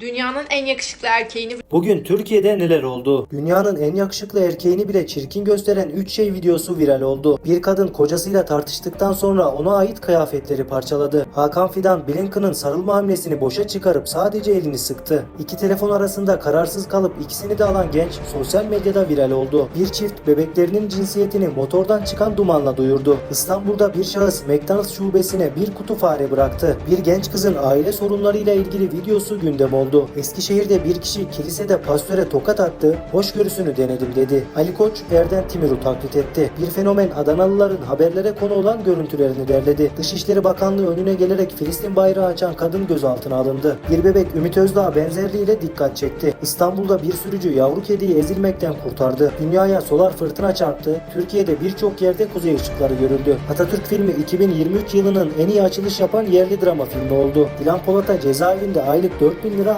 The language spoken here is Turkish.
Dünyanın en yakışıklı erkeğini Bugün Türkiye'de neler oldu? Dünyanın en yakışıklı erkeğini bile çirkin gösteren 3 şey videosu viral oldu. Bir kadın kocasıyla tartıştıktan sonra ona ait kıyafetleri parçaladı. Hakan Fidan Blinken'ın sarılma hamlesini boşa çıkarıp sadece elini sıktı. İki telefon arasında kararsız kalıp ikisini de alan genç sosyal medyada viral oldu. Bir çift bebeklerinin cinsiyetini motordan çıkan dumanla duyurdu. İstanbul'da bir şahıs McDonald's şubesine bir kutu fare bıraktı. Bir genç kızın aile sorunlarıyla ilgili videosu gündem oldu. Eskişehir'de bir kişi kilisede pastöre tokat attı, hoşgörüsünü denedim dedi. Ali Koç Erden Timir'i taklit etti. Bir fenomen Adanalıların haberlere konu olan görüntülerini derledi. Dışişleri Bakanlığı önüne gelerek Filistin bayrağı açan kadın gözaltına alındı. Bir bebek Ümit Özdağ benzerliğiyle dikkat çekti. İstanbul'da bir sürücü yavru kediyi ezilmekten kurtardı. Dünyaya solar fırtına çarptı. Türkiye'de birçok yerde kuzey ışıkları görüldü. Atatürk filmi 2023 yılının en iyi açılış yapan yerli drama filmi oldu. Dilan Polat'a cezaevinde aylık 4000 lira